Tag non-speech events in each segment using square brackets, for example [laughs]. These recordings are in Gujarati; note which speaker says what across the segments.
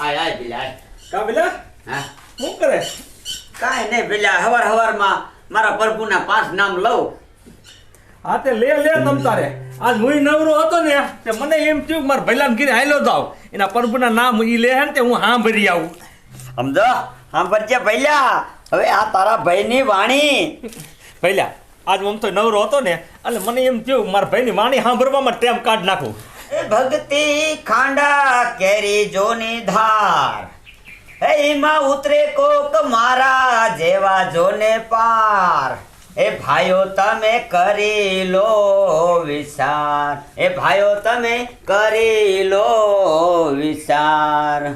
Speaker 1: આય આય પેલા આય.
Speaker 2: કા પેલા
Speaker 1: હા?
Speaker 2: શું કરે?
Speaker 1: કાંઈ નહીં પેલા હવાર હવારમાં મારા પ્રભુના પાંચ નામ લઉં.
Speaker 2: હા તે લે લે તમ તારે. આજ હું નવરો હતો ને તે મને એમ થયું કે મારા ભૈલાને ઘીરે હાલ્યો જાવ એના પ્રભુના નામ લે ને તે હું સાંભળી આવું.
Speaker 1: સમજો? સાંભળજે ભૈયા હવે આ તારા ભાઈની વાણી.
Speaker 2: ભૈલા આજ હું તો નવરો હતો ને એટલે મને એમ થયું મારા ભાઈની વાણી સાંભળવામાં ટેમ કાઢ નાખું.
Speaker 1: એ ભક્તિ ખાંડા કેરી જોની ધાર. હે, એમાં ઉતરે કોક મારા જેવા જોને પાર. એ ભાઈઓ, તમે કરી લો વિચાર. એ ભાઈઓ, તમે કરી લો વિચાર.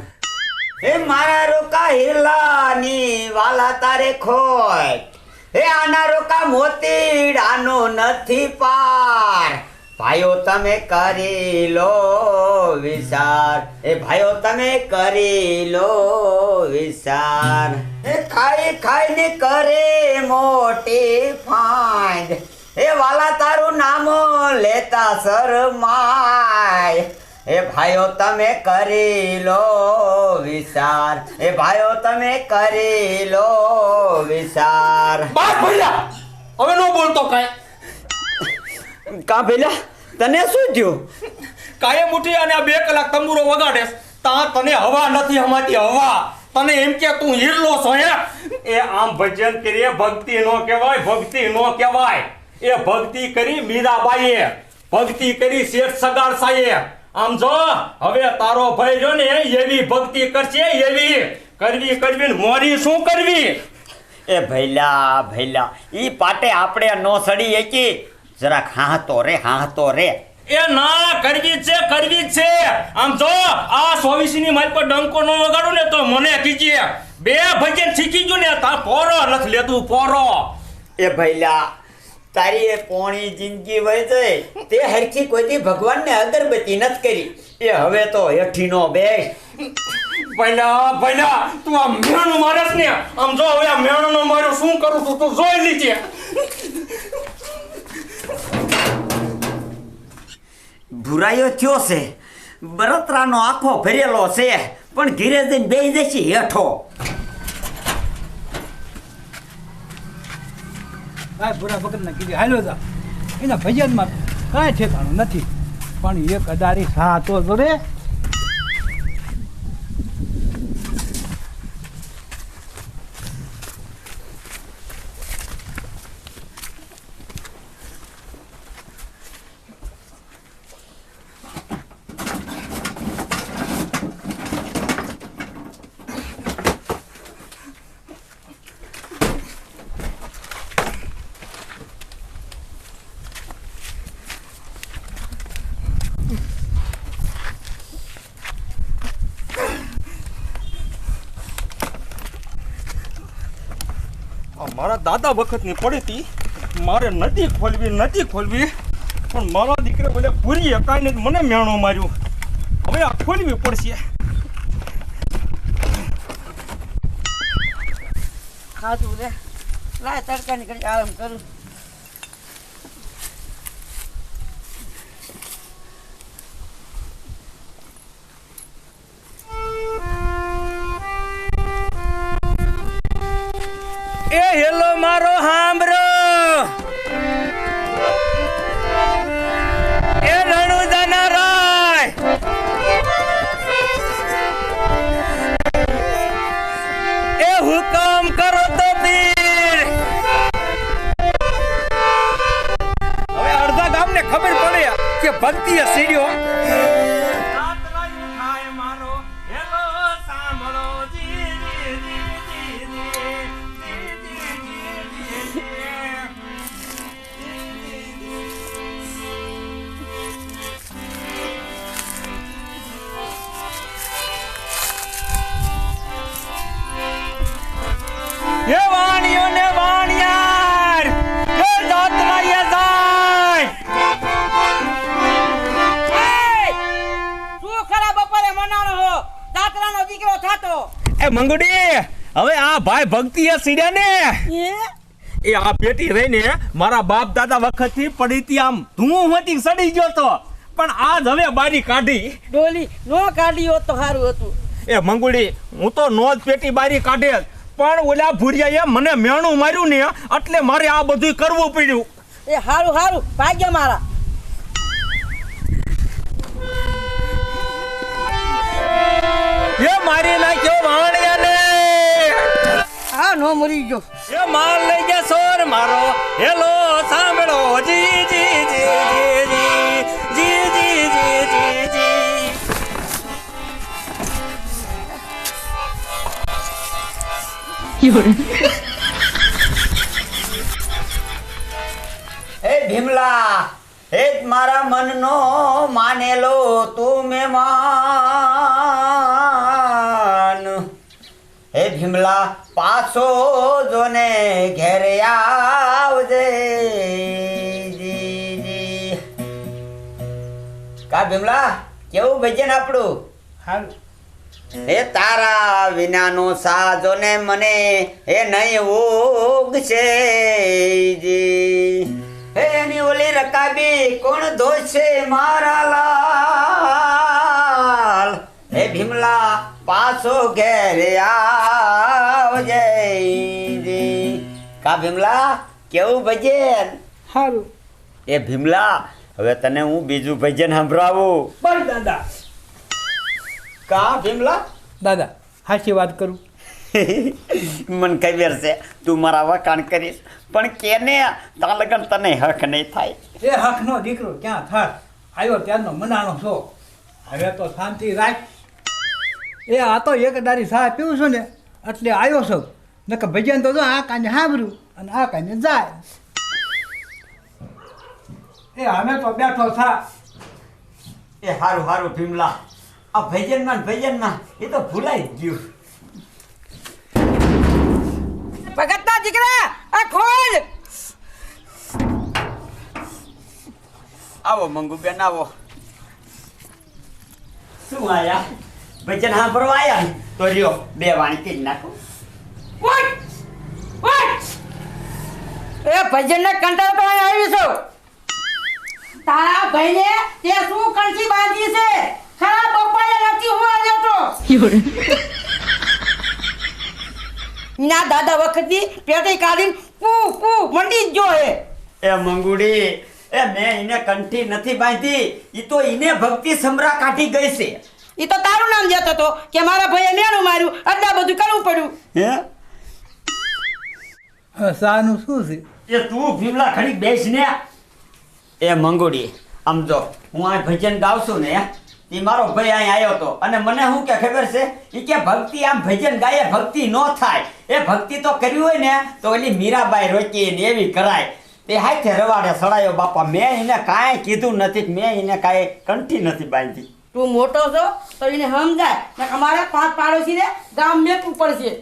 Speaker 1: હે, મારા રોકા હિરલાની વાલા તારે ખોય હે, આના રોકા મોતીડાનો નથી પાર. ભાઈઓ, તમે કરી લો વિચાર. એ ભાઈઓ, તમે કરી લો વિચાર. એ ખાઈ ખાઈને કરે મોટી ફાંદ. એ વાલા તારું નામ લેતા શરમાય. એ ભાઈઓ, તમે કરી લો વિચાર. એ ભાઈઓ, તમે કરી લો વિચાર.
Speaker 2: બાર ભૈયા હવે નો બોલતો કાંઈ.
Speaker 1: કા ભેલા? તને શું થયું?
Speaker 2: કાયમ ઉઠી અને આ બે કલાક તંબુરો વગાડે તા તને હવા નથી હમાતી હવા. તને એમ કે તું હીરલો છો હે? એ આમ ભજન કરીએ ભક્તિ નો કહેવાય ભક્તિ નો કહેવાય. એ ભક્તિ કરી મીરાબાઈએ ભક્તિ કરી શેઠ સગાર સાઈએ. આમ જો હવે તારો ભાઈ જો ને એવી ભક્તિ કરશે એવી. કરવી કરવી મોરી શું કરવી?
Speaker 1: એ ભૈલા ભૈલા ઈ પાટે આપણે ન સડી એકી. જરાક હાહતો રે હાહતો રે.
Speaker 2: એ ના કરવી જ છે કરવી જ છે. આમ જો આ સોવીસી મારી પર ડંકો ન વગાડું ને તો મને કીજે બે ભજન શીખી ગયું ને તા પોરો નથી લેતું પોરો.
Speaker 1: એ ભૈલા તારી એ પોણી જિંદગી વહી જાય તે હરખી કોઈથી ભગવાનને અગરબત્તી નથી કરી. એ હવે તો હેઠીનો બેસ.
Speaker 2: ભૈલા ભૈલા તું આ મેણું મારસ ને. આમ જો હવે આ મેણું મારું શું કરું છું તું જોઈ લીજે.
Speaker 1: ભુરાયો થયો છે. બળતરાનો આખો ભરેલો છે. પણ ઘીરે જઈને બે જશે હેઠો.
Speaker 3: કાંઈ ભૂરા ભગતને કીધી, હાલો જા. એના ભજનમાં કાંઈ ઠેકાણું નથી. પણ એક અદારી સા તો
Speaker 2: મારા દાદા વખતની પડી મારે નથી ખોલવી નથી ખોલવી. પણ મારા દીકરા બોલે પૂરી એકાઈને મને મેણો માર્યું. હવે આ ખોલવી પડશે.
Speaker 4: ખાધું રે લાય તડકાની કરી આરામ કરું.
Speaker 2: એ મંગડી હવે આ ભાઈ ભક્તિ એ સીડ્યા ને
Speaker 4: એ
Speaker 2: આ પેટી રહીને મારા બાપ દાદા વખતથી પડી તી આમ ધૂમ હતી સડી ગયો તો. પણ આજ હવે બારી કાઢી.
Speaker 4: ડોલી નો કાઢી હોત તો સારું હતું.
Speaker 2: એ મંગુડી હું તો નો જ પેટી બારી કાઢે. પણ ઓલા ભૂરિયાએ મને મેણું માર્યું ને એટલે મારે આ બધું કરવું પડ્યું.
Speaker 4: એ હારું હારું ભાગ્ય મારા.
Speaker 2: એ મારી નાખ્યો વાણિયાને.
Speaker 4: આ નો મરી ગયો.
Speaker 2: એ માર લઈ ગયા સોર મારો. હેલો સાંભળો. જી જી જી જી જી જી જી જી જી.
Speaker 1: હે ભીમલા હે જ મારા મનનો માનેલો તું મહેમાન હે ભીમલા પાછો જોને ઘેરે આવજે. કા ભીમલા કેવું ભજન આપણું?
Speaker 3: હારું.
Speaker 1: હે તારા વિનાનો સાજો ને મને હે નહીં છે જી. હે એની ઓલી રકાબી કોણ ધોશે મારા લાલ? હે ભીમલા પાછો ઘેરે આવજે કા ભીમલા કેવું ભજન?
Speaker 3: સારું
Speaker 1: એ ભીમલા હવે તને હું બીજું ભજન સંભળાવું.
Speaker 3: પણ દાદા.
Speaker 1: કા ભીમલા?
Speaker 3: દાદા હાચી વાત કરું. [laughs]
Speaker 1: મને ખબર છે તું મારા વખાણ કરીશ પણ કેને? તા લગન તને હક નહીં થાય.
Speaker 3: એ હકનો દીકરો ક્યાં થાક આવ્યો ત્યારનો મનાનો છો. હવે તો શાંતિ રાખ. એ આ તો એક દારી સાહેબ પીવું છું ને એટલે આવ્યો છું. નકર ભજન તો જો આ કાને સાંભળ્યું અને આ કાને જાય. એ અમે તો બેઠો થા.
Speaker 1: એ હારું હારું ભીમલા. આ ભજનમાં ભજનમાં એ તો ભૂલાઈ જ ગયું.
Speaker 4: ભગતના દીકરા આ ખોલ!
Speaker 1: આવો મંગુબેન આવો. શું આયા? ભજન સાંભળવા આવ્યા ને? તો રહ્યો બે વાણી કરી નાખો.
Speaker 4: એ ભજન ને કંટાળ તો આવી છો તારા ભાઈને તે શું કણકી બાંધી છે? ખરા બપોરે નથી હું આવ્યો તો. ના દાદા વખતની પેટી કાઢીને કુ કુ મંડી જ જો હે.
Speaker 1: એ મંગુડી એ મેં એને કંઠી નથી બાંધી એ તો એને ભક્તિ સમરા કાઢી ગઈ છે.
Speaker 4: એ તો તારું નામ જતો હતો કે મારા ભાઈએ મેણું માર્યું અડધા બધું કરવું પડ્યું.
Speaker 1: હે?
Speaker 3: સાનું શું છે?
Speaker 1: એ તું ભીમલા ખડી બેસ ને. એ મંગોડી આમ જો હું આ ભજન ગાઉં છું ને એ મારો ભાઈ અહીં આવ્યો હતો અને મને શું કે ખબર છે? એ કે ભક્તિ આમ ભજન ગાય ભક્તિ ન થાય. એ ભક્તિ તો કરવી હોય ને તો એની મીરાબાઈ રોકી ને એવી કરાય. તે હાથે રવાડે સડાયો બાપા. મેં એને કાંઈ કીધું નથી મેં એને કાંઈ કંઠી નથી બાંધી.
Speaker 4: તું મોટો છો તો એને સમજાય. અમારા અમારે પાંચ પાડોશીને ગામ મેકવું પડશે.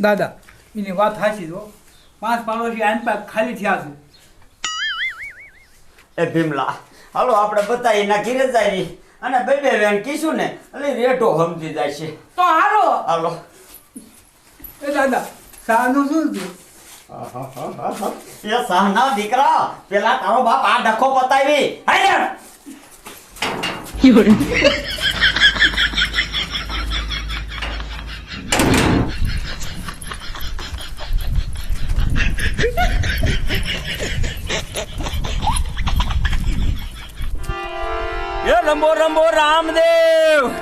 Speaker 3: દાદા એની વાત સાચી જો પાંચ પાડોશી આન પાક ખાલી થયા છે.
Speaker 1: એ ભીમલા હાલો આપણે બતાવી નાખી ઘીરે જાય અને બે બે બેન કીશું ને એટલે રેટો સમજી જાય છે.
Speaker 4: તો હાલો.
Speaker 1: હાલો.
Speaker 3: એ દાદા સાનું શું છે?
Speaker 1: એ સહના દીકરા પેલા તારો બાપ આ ડખો બતાવી. હાલે
Speaker 2: એ રંબો રંબો રામદેવ.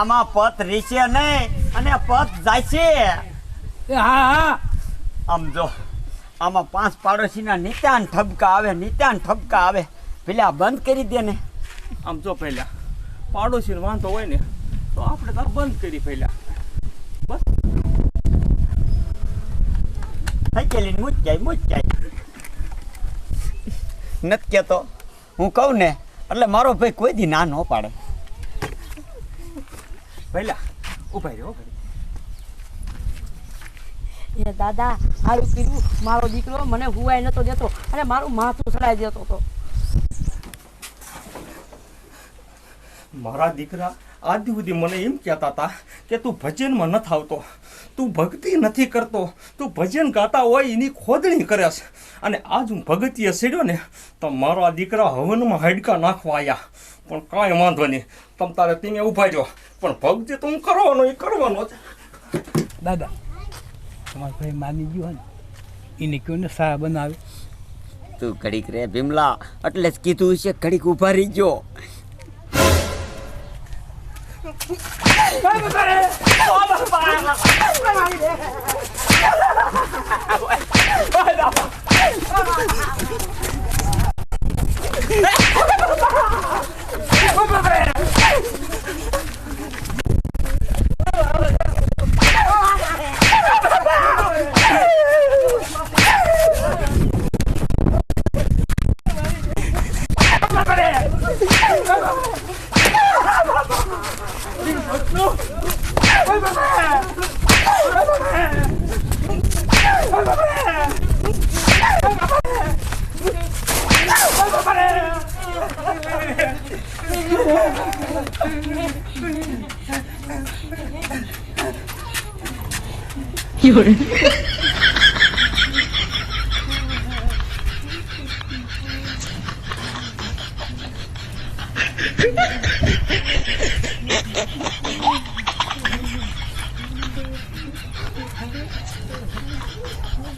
Speaker 1: આમાં પત રીશે નહીં અને પત જાય છે
Speaker 3: એ હા હા.
Speaker 1: આમ જો આમાં પાંચ પાડોશીના નિત્યાન ઠપકા આવે નિત્યાન ઠપકા આવે. પેલા બંધ કરી દે ને.
Speaker 2: આમ જો પહેલા પાડોશી વાંધો હોય ને તો આપણે તાર બંધ કરી પહેલા. બસ.
Speaker 1: થઈ ગયેલી મૂજ જાય મૂજ જાય. નથી કહેતો હું કહું ને એટલે મારો ભાઈ કોઈ દી ના ન પાડે.
Speaker 2: પહેલા ઊભા રહ્યો ઊભા રહ્યો.
Speaker 4: એ દાદા સારું કીધું મારો દીકરો મને હુવાય નતો દેતો અને મારું માથું સડાઈ દેતો હતો
Speaker 2: મારા દીકરા આજ સુધી મને એમ કહેતા હતા કે તું ભજનમાં નથી આવતો તું ભક્તિ નથી કરતો. તું ભજન ગાતા હોય એની ખોદણી કરે છે. અને આજ હું ભગતીએ સીડ્યો ને તો મારા દીકરા હવનમાં હાડકા નાખવા આવ્યા પણ કાંઈ વાંધો નહીં. તમ તારે તીમે ઊભા જો પણ ભક્તિ તો હું કરવાનો એ કરવાનો છે.
Speaker 3: દાદા તમારો ભાઈ માની ગયો હોય ને એને કયો ને સા બનાવે?
Speaker 1: તું ઘડીક રે ભીમલા એટલે જ કીધું છે ઘડીક ઊભા રહી ગયો Oh, my God. 열